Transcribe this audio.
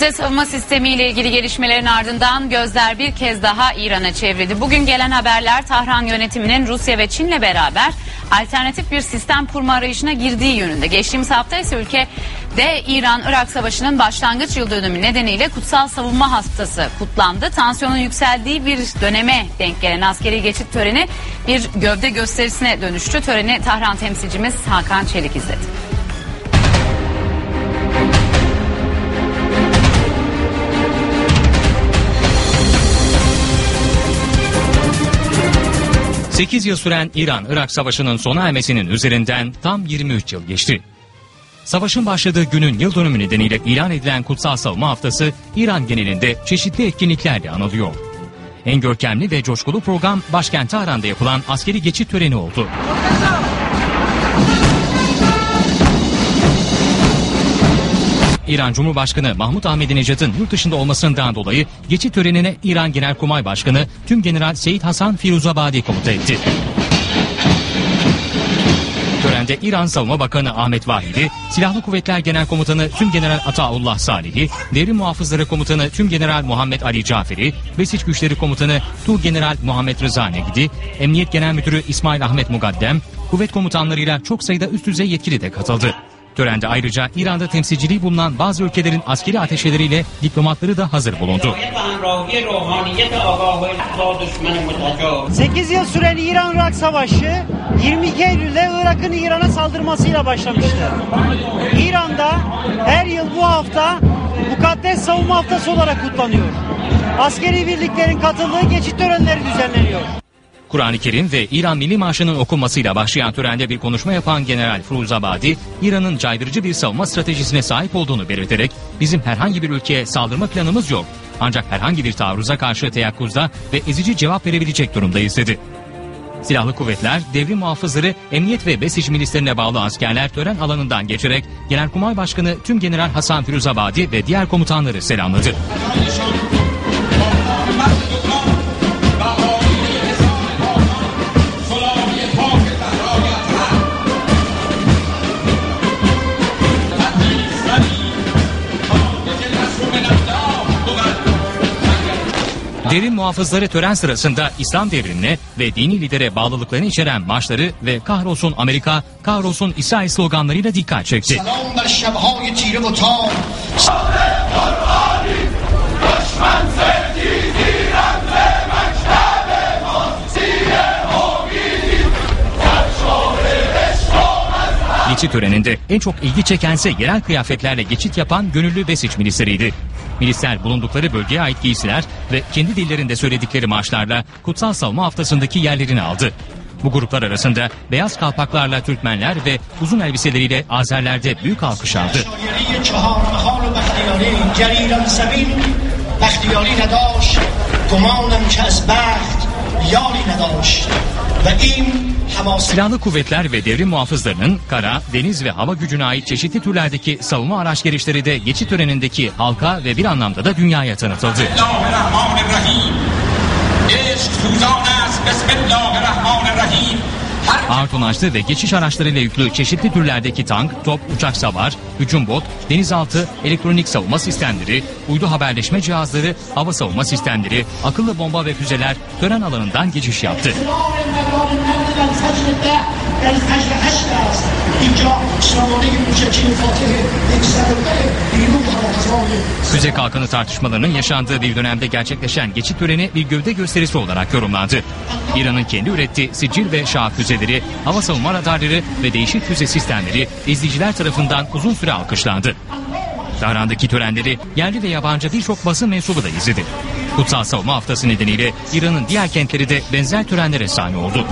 Füze savunma sistemi ile ilgili gelişmelerin ardından gözler bir kez daha İran'a çevrildi. Bugün gelen haberler Tahran yönetiminin Rusya ve Çin'le beraber alternatif bir sistem kurma arayışına girdiği yönünde. Geçtiğimiz hafta ise ülkede İran-Irak Savaşı'nın başlangıç yıl dönümü nedeniyle kutsal savunma haftası kutlandı. Tansiyonun yükseldiği bir döneme denk gelen askeri geçit töreni bir gövde gösterisine dönüştü. Töreni Tahran temsilcimiz Hakan Çelik izledi. Sekiz yıl süren İran-Irak Savaşı'nın sona ermesinin üzerinden tam 23 yıl geçti. Savaşın başladığı günün yıl dönümü nedeniyle ilan edilen Kutsal Savunma Haftası İran genelinde çeşitli etkinliklerle anılıyor. En görkemli ve coşkulu program başkent Tahran'da yapılan askeri geçit töreni oldu. İran Cumhurbaşkanı Mahmut Ahmedinejad'ın yurt dışında olmasından dolayı geçit törenine İran Genelkurmay Başkanı Tüm General Seyit Hasan Firuzabadi komuta etti. Törende İran Savunma Bakanı Ahmet Vahidi, Silahlı Kuvvetler Genel Komutanı Tüm General Ataullah Salihi, Devrim Muhafızları Komutanı Tüm General Muhammed Ali Caferi, Besiç Güçleri Komutanı Tu General Muhammed Rıza Negdi, Emniyet Genel Müdürü İsmail Ahmet Mugaddem, kuvvet komutanlarıyla çok sayıda üst düzey yetkili de katıldı. Törende ayrıca İran'da temsilciliği bulunan bazı ülkelerin askeri ateşeleriyle diplomatları da hazır bulundu. 8 yıl süren İran-Irak Savaşı 22 Eylül'de Irak'ın İran'a saldırmasıyla başlamıştı. İran'da her yıl bu hafta Mukaddes Savunma Haftası olarak kutlanıyor. Askeri birliklerin katıldığı geçit törenleri düzenleniyor. Kur'an-ı Kerim ve İran Milli Marşı'nın okunmasıyla başlayan törende bir konuşma yapan General Firuzabadi, İran'ın caydırıcı bir savunma stratejisine sahip olduğunu belirterek bizim herhangi bir ülkeye saldırma planımız yok. Ancak herhangi bir taarruza karşı teyakkuzda ve ezici cevap verebilecek durumdayız dedi. Silahlı kuvvetler, devrim muhafızları, emniyet ve besiş milislerine bağlı askerler tören alanından geçerek Genelkurmay Başkanı tüm General Hasan Firuzabadi ve diğer komutanları selamladı. Derin muhafızları tören sırasında İslam devrimine ve dini lidere bağlılıklarını içeren marşları ve kahrolsun Amerika, kahrolsun İsrail sloganlarıyla dikkat çekti. Geçit töreninde en çok ilgi çekense yerel kıyafetlerle geçit yapan gönüllü Besiç milisleriydi. Milisler bulundukları bölgeye ait giysiler ve kendi dillerinde söyledikleri marşlarla Kutsal Savunma Haftası'ndaki yerlerini aldı. Bu gruplar arasında beyaz kalpaklarla Türkmenler ve uzun elbiseleriyle Azerler'de büyük alkış aldı. Silahlı kuvvetler ve devrim muhafızlarının kara, deniz ve hava gücüne ait çeşitli türlerdeki savunma araç gelişleri de geçit törenindeki halka ve bir anlamda da dünyaya tanıtıldı. Ağır tonajlı ve geçiş araçlarıyla yüklü çeşitli türlerdeki tank, top, uçak savar, hücum bot, denizaltı, elektronik savunma sistemleri, uydu haberleşme cihazları, hava savunma sistemleri, akıllı bomba ve füzeler tören alanından geçiş yaptı. Füze kalkanı tartışmalarının yaşandığı bir dönemde gerçekleşen geçit töreni bir gövde gösterisi olarak yorumlandı. İran'ın kendi ürettiği sicil ve şah füzeleri, hava savunma radarları ve değişik füze sistemleri izleyiciler tarafından uzun süre alkışlandı. Tahran'daki törenleri yerli ve yabancı birçok basın mensubu da izledi. Kutsal Savunma Haftası nedeniyle İran'ın diğer kentleri de benzer törenlere sahne oldu.